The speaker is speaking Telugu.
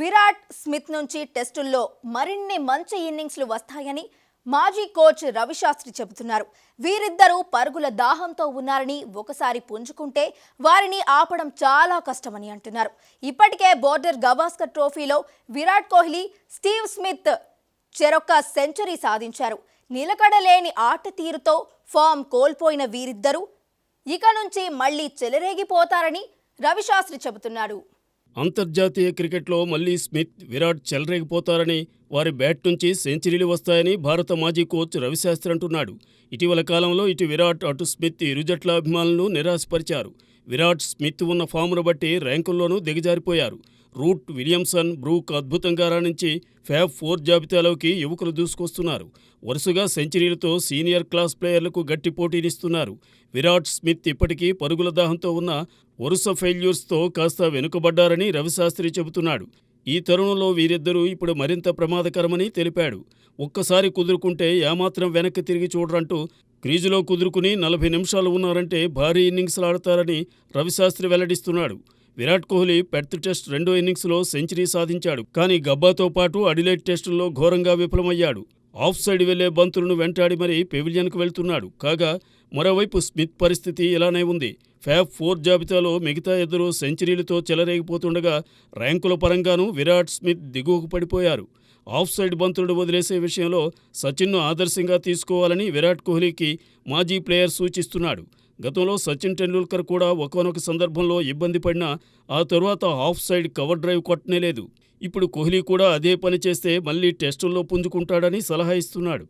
విరాట్ స్మిత్ నుంచి టెస్టుల్లో మరిన్ని మంచి ఇన్నింగ్స్లు వస్తాయని మాజీ కోచ్ రవిశాస్త్రి చెబుతున్నారు. వీరిద్దరూ పరుగుల దాహంతో ఉన్నారని ఒకసారి పుంజుకుంటే వారిని ఆపడం చాలా కష్టమని అంటున్నారు. ఇప్పటికే బోర్డర్ గవాస్కర్ ట్రోఫీలో విరాట్ కోహ్లీ స్టీవ్ స్మిత్ చెరొక్క సెంచరీ సాధించారు. నిలకడలేని ఆట తీరుతో ఫామ్ కోల్పోయిన వీరిద్దరూ ఇక నుంచి మళ్ళీ చెలరేగిపోతారని రవిశాస్త్రి చెబుతున్నాడు అంతర్జాతీయ క్రికెట్లో మళ్ళీ స్మిత్ విరాట్ చెలరేగిపోతారని వారి బ్యాట్ నుంచి సెంచరీలు వస్తాయని భారత మాజీ కోచ్ రవిశాస్త్రి అంటున్నాడు. ఇటీవల కాలంలో ఇటు విరాట్ అటు స్మిత్ ఇరు జట్ల అభిమానులను నిరాశపరిచారు. విరాట్ స్మిత్ ఉన్న ఫామును బట్టి ర్యాంకుల్లోనూ దిగజారిపోయారు. రూట్ విలియమ్సన్ బ్రూక్ అద్భుతంగా రాణించి ఫ్యాబ్ ఫోర్ జాబితాలోకి యువకులు దూసుకొస్తున్నారు. వరుసగా సెంచరీలతో సీనియర్ క్లాస్ ప్లేయర్లకు గట్టి పోటీనిస్తున్నారు. విరాట్ స్మిత్ ఇప్పటికీ పరుగుల దాహంతో ఉన్న వరుస ఫెయిల్యూర్స్తో కాస్త వెనుకబడ్డారని రవిశాస్త్రి చెబుతున్నాడు. ఈ తరుణంలో వీరిద్దరూ ఇప్పుడు మరింత ప్రమాదకరమని తెలిపాడు. ఒక్కసారి కుదురుకుంటే ఏమాత్రం వెనక్కి తిరిగి చూడరంటూ క్రీజులో కుదురుకుని నలభై నిమిషాలు ఉన్నారంటే భారీ ఇన్నింగ్స్లు ఆడతారని రవిశాస్త్రి వెల్లడిస్తున్నాడు. విరాట్ కోహ్లీ పెర్త్ టెస్ట్ రెండో ఇన్నింగ్స్లో సెంచరీ సాధించాడు. కానీ గబ్బాతో పాటు అడిలైట్ టెస్టుల్లో ఘోరంగా విఫలమయ్యాడు. ఆఫ్ సైడ్ వెళ్ళే బంతులను వెంటాడి మరీ పెవిలియన్కు వెళ్తున్నాడు. కాగా మరోవైపు స్మిత్ పరిస్థితి ఇలానే ఉంది. ఫ్యాబ్ ఫోర్ జాబితాలో మిగతా ఇద్దరు సెంచరీలతో చెలరేగిపోతుండగా ర్యాంకుల పరంగానూ విరాట్ స్మిత్ దిగువకు పడిపోయారు. ఆఫ్ సైడ్ బంతులను వదిలేసే విషయంలో సచిన్ను ఆదర్శంగా తీసుకోవాలని విరాట్ కోహ్లీకి మాజీ ప్లేయర్ సూచిస్తున్నాడు. గతంలో సచిన్ టెండూల్కర్ కూడా ఒకనొక సందర్భంలో ఇబ్బంది పడినా ఆ తరువాత ఆఫ్ సైడ్ కవర్ డ్రైవ్ కొట్టనేలేదు ఇప్పుడు కోహ్లీ కూడా అదే పని చేస్తే మళ్ళీ టెస్టుల్లో పుంజుకుంటాడని సలహా ఇస్తున్నాడు.